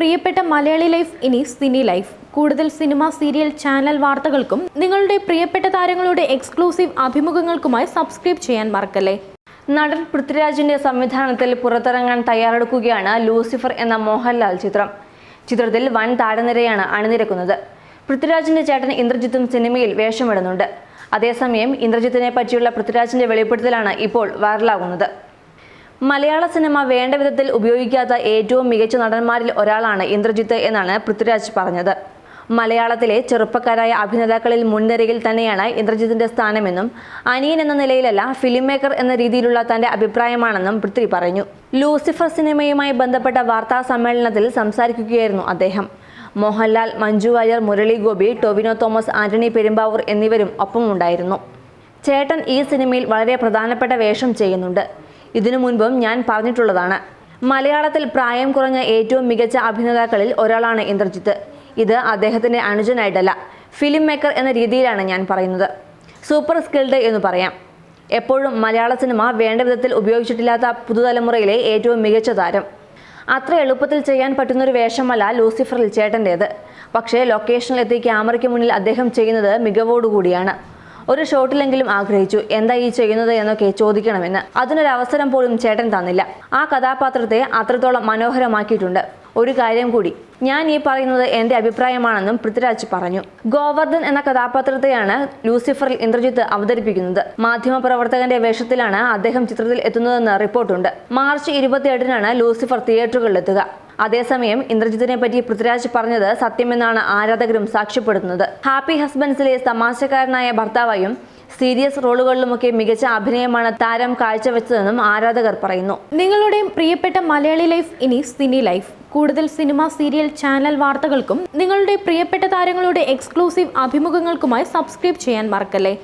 പ്രിയപ്പെട്ട മലയാളി ലൈഫ് ഇനി cine life. കൂടുതൽ സിനിമ സീരിയൽ ചാനൽ വാർത്തകൾക്കും നിങ്ങളുടെ പ്രിയപ്പെട്ട താരങ്ങളുടെ എക്സ്ക്ലൂസീവ് അഭിമുഖങ്ങൾക്കുമായി സബ്സ്ക്രൈബ് ചെയ്യാൻ മറക്കല്ലേ? നടൻ പൃഥ്വിരാജിന്റെ സംവിധാനത്തിൽ പുറത്തിറങ്ങാൻ തയ്യാറെടുക്കുകയാണ് ലൂസിഫർ എന്ന മോഹൻലാൽ ചിത്രം. ചിത്രത്തിൽ വൻ താരനിരയാണ് അണിനിരക്കുന്നത്. പൃഥ്വിരാജിന്റെ ചേട്ടൻ ഇന്ദ്രജിത്തും സിനിമയിൽ വേഷമിടുന്നുണ്ട്. അതേസമയം ഇന്ദ്രജിത്തിനെ പറ്റിയുള്ള പൃഥ്വിരാജിന്റെ വെളിപ്പെടുത്തലാണ് ഇപ്പോൾ വൈറലാകുന്നത്. മലയാള സിനിമ വേണ്ട വിധത്തിൽ ഉപയോഗിക്കാത്ത ഏറ്റവും മികച്ച നടന്മാരിൽ ഒരാളാണ് ഇന്ദ്രജിത്ത് എന്നാണ് പൃഥ്വിരാജ് പറഞ്ഞത്. മലയാളത്തിലെ ചെറുപ്പക്കാരായ അഭിനേതാക്കളിൽ മുൻനിരയിൽ തന്നെയാണ് ഇന്ദ്രജിത്തിന്റെ സ്ഥാനമെന്നും അനിയൻ എന്ന നിലയിലല്ല ഫിലിം മേക്കർ എന്ന രീതിയിലുള്ള തന്റെ അഭിപ്രായമാണെന്നും പൃഥ്വി പറഞ്ഞു. ലൂസിഫർ സിനിമയുമായി ബന്ധപ്പെട്ട വാർത്താ സമ്മേളനത്തിൽ സംസാരിക്കുകയായിരുന്നു അദ്ദേഹം. മോഹൻലാൽ മഞ്ജു വാര്യർ മുരളി ഗോപി ടൊവിനോ തോമസ് ആന്റണി പെരുമ്പാവൂർ എന്നിവരും ഒപ്പമുണ്ടായിരുന്നു. ചേട്ടൻ ഈ സിനിമയിൽ വളരെ പ്രധാനപ്പെട്ട വേഷം ചെയ്യുന്നുണ്ട്. ഇതിനു മുൻപും ഞാൻ പറഞ്ഞിട്ടുള്ളതാണ്. മലയാളത്തിൽ പ്രായം കുറഞ്ഞ ഏറ്റവും മികച്ച അഭിനേതാക്കളിൽ ഒരാളാണ് ഇന്ദ്രജിത്ത്. ഇത് അദ്ദേഹത്തിന്റെ അനുജനായിട്ടല്ല ഫിലിം മേക്കർ എന്ന രീതിയിലാണ് ഞാൻ പറയുന്നത്. സൂപ്പർ സ്കിൽഡ് എന്ന് പറയാം. എപ്പോഴും മലയാള സിനിമ വേണ്ട വിധത്തിൽ ഉപയോഗിച്ചിട്ടില്ലാത്ത പുതുതലമുറയിലെ ഏറ്റവും മികച്ച താരം. അത്ര എളുപ്പത്തിൽ ചെയ്യാൻ പറ്റുന്നൊരു വേഷമല്ല ലൂസിഫറിൽ ചേട്ടന്റേത്. പക്ഷേ ലൊക്കേഷനിൽ എത്തി ക്യാമറയ്ക്ക് മുന്നിൽ അദ്ദേഹം ചെയ്യുന്നത് മികവോടുകൂടിയാണ്. ഒരു ഷോട്ടിലെങ്കിലും ആഗ്രഹിച്ചു. എന്താ ഈ ചെയ്യുന്നത് എന്നൊക്കെ ചോദിക്കണമെന്ന്. അതിനൊരു അവസരം പോലും ചേട്ടൻ തന്നില്ല. ആ കഥാപാത്രത്തെ അത്രത്തോളം മനോഹരമാക്കിയിട്ടുണ്ട്. ഒരു കാര്യം കൂടി. ഞാൻ ഈ പറയുന്നത് എന്റെ അഭിപ്രായമാണെന്നും പൃഥ്വിരാജ് പറഞ്ഞു. ഗോവർദ്ധൻ എന്ന കഥാപാത്രത്തെയാണ് ലൂസിഫറിൽ ഇന്ദ്രജിത്ത് അവതരിപ്പിക്കുന്നത്. മാധ്യമപ്രവർത്തകന്റെ വേഷത്തിലാണ് അദ്ദേഹം ചിത്രത്തിൽ എത്തുന്നതെന്ന് റിപ്പോർട്ടുണ്ട്. മാർച്ച് ഇരുപത്തിയെട്ടിനാണ് ലൂസിഫർ തിയേറ്ററുകളിലെത്തുക. അതേസമയം ഇന്ദ്രജിത്തിനെ പറ്റി പൃഥ്വിരാജ് പറഞ്ഞത് സത്യമെന്നാണ് ആരാധകരും സാക്ഷ്യപ്പെടുത്തുന്നത്. ഹാപ്പി ഹസ്ബൻഡ്സിലെ തമാശക്കാരനായ ഭർത്താവായും സീരിയസ് റോളുകളിലുമൊക്കെ മികച്ച അഭിനയമാണ് താരം കാഴ്ചവെച്ചതെന്നും ആരാധകർ പറയുന്നു. നിങ്ങളുടെ പ്രിയപ്പെട്ട മലയാളി ലൈഫ് ഇനി സിനി ലൈഫ്. കൂടുതൽ സിനിമ സീരിയൽ ചാനൽ വാർത്തകൾക്കും നിങ്ങളുടെ പ്രിയപ്പെട്ട താരങ്ങളുടെ എക്സ്ക്ലൂസീവ് അഭിമുഖങ്ങൾക്കുമായി സബ്സ്ക്രൈബ് ചെയ്യാൻ മറക്കല്ലേ?